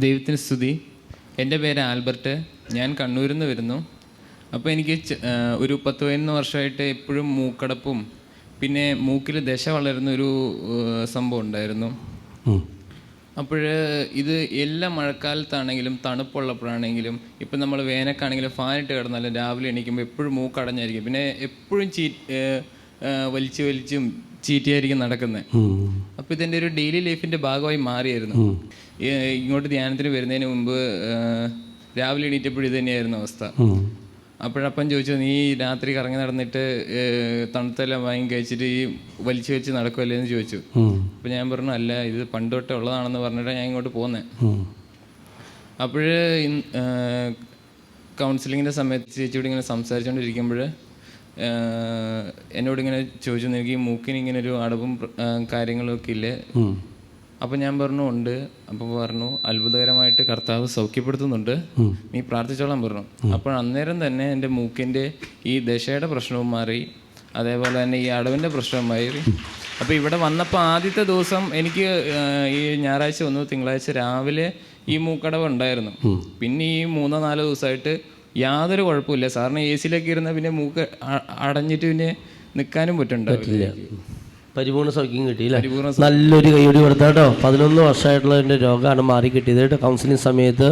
ദൈവത്തിന് സ്തുതി. എന്റെ പേര് ആൽബർട്ട്. ഞാൻ കണ്ണൂരിൽ നിന്ന് വരുന്നു. അപ്പോൾ എനിക്ക് ഒരു പത്ത് പതിനൊന്ന് വർഷമായിട്ട് എപ്പോഴും മൂക്കടപ്പും പിന്നെ മൂക്കിൽ ദശ വളരുന്ന ഒരു സംഭവം ഉണ്ടായിരുന്നു. അപ്പോൾ ഇത് എല്ലാ മഴക്കാലത്താണെങ്കിലും തണുപ്പുള്ളപ്പോഴാണെങ്കിലും ഇപ്പം നമ്മൾ വേനൽക്കാണെങ്കിലും ഫാനിട്ട് കിടന്നാലും രാവിലെ എണീക്കുമ്പോൾ എപ്പോഴും മൂക്കടഞ്ഞായിരിക്കും. പിന്നെ എപ്പോഴും ചീ വലിച്ചു വലിച്ചും ചീറ്റിയായിരിക്കും നടക്കുന്നത്. അപ്പോൾ ഇതെന്റെ ഒരു ഡെയിലി ലൈഫിന്റെ ഭാഗമായി മാറിയായിരുന്നു. ഇങ്ങോട്ട് ധ്യാനത്തിന് വരുന്നതിന് മുമ്പ് രാവിലെ എണീറ്റപ്പോഴും ഇത് തന്നെയായിരുന്നു അവസ്ഥ. അപ്പോഴപ്പം ചോദിച്ചു നീ രാത്രി കറങ്ങി നടന്നിട്ട് തണുത്തെല്ലാം വാങ്ങി കഴിച്ചിട്ട് ഈ വലിച്ചു വെച്ച് നടക്കുമല്ലേ എന്ന് ചോദിച്ചു. അപ്പോൾ ഞാൻ പറഞ്ഞു അല്ല ഇത് പണ്ട് തൊട്ടേ ഉള്ളതാണെന്ന് പറഞ്ഞിട്ട് ഞാൻ ഇങ്ങോട്ട് പോന്നേ. അപ്പോൾ കൗൺസിലിങ്ങിന്റെ സമയത്ത് ചേച്ചിയോട് ഇങ്ങനെ സംസാരിച്ചുകൊണ്ടിരിക്കുമ്പോൾ എന്നോട് ഇങ്ങനെ ചോദിച്ചു എനിക്ക് മൂക്കിന് ഇങ്ങനെ ഒരു അടവും കാര്യങ്ങളൊക്കെ ആ, കാര്യങ്ങളും ഒക്കെ ഇല്ലേ? അപ്പോൾ ഞാൻ പറഞ്ഞു ഉണ്ട്. അപ്പോൾ പറഞ്ഞു അത്ഭുതകരമായിട്ട് കർത്താവ് സൗഖ്യപ്പെടുത്തുന്നുണ്ട്. നീ പ്രാർത്ഥിച്ചോളാൻ പറഞ്ഞു. അപ്പോൾ അന്നേരം തന്നെ എന്റെ മൂക്കിന്റെ ഈ ദശയുടെ പ്രശ്നവും മാറി അതേപോലെ തന്നെ ഈ അടവിന്റെ പ്രശ്നവും മാറി. അപ്പോൾ ഇവിടെ വന്നപ്പോൾ ആദ്യത്തെ ദിവസം എനിക്ക് ഈ ഞായറാഴ്ച വന്നു തിങ്കളാഴ്ച രാവിലെ ഈ മൂക്കടവ് ഉണ്ടായിരുന്നു. പിന്നെ ഈ മൂന്നോ നാലോ ദിവസമായിട്ട് യാതൊരു കുഴപ്പമില്ല സാറിന് എ സിയിലേക്ക് ഇരുന്ന പിന്നെ മൂക്ക് അടഞ്ഞിട്ട് പിന്നെ നിൽക്കാനും പറ്റുന്നുണ്ടാവില്ല പരിപൂർണ സൗഖ്യം കിട്ടിയില്ലേ? നല്ലൊരു കൈയടി കൊടുത്താട്ടോ പതിനൊന്ന് വർഷമായിട്ടുള്ള എന്റെ രോഗമാണ് മാറി കിട്ടിയത്. കേട്ടോ. കൗൺസിലിംഗ് സമയത്ത്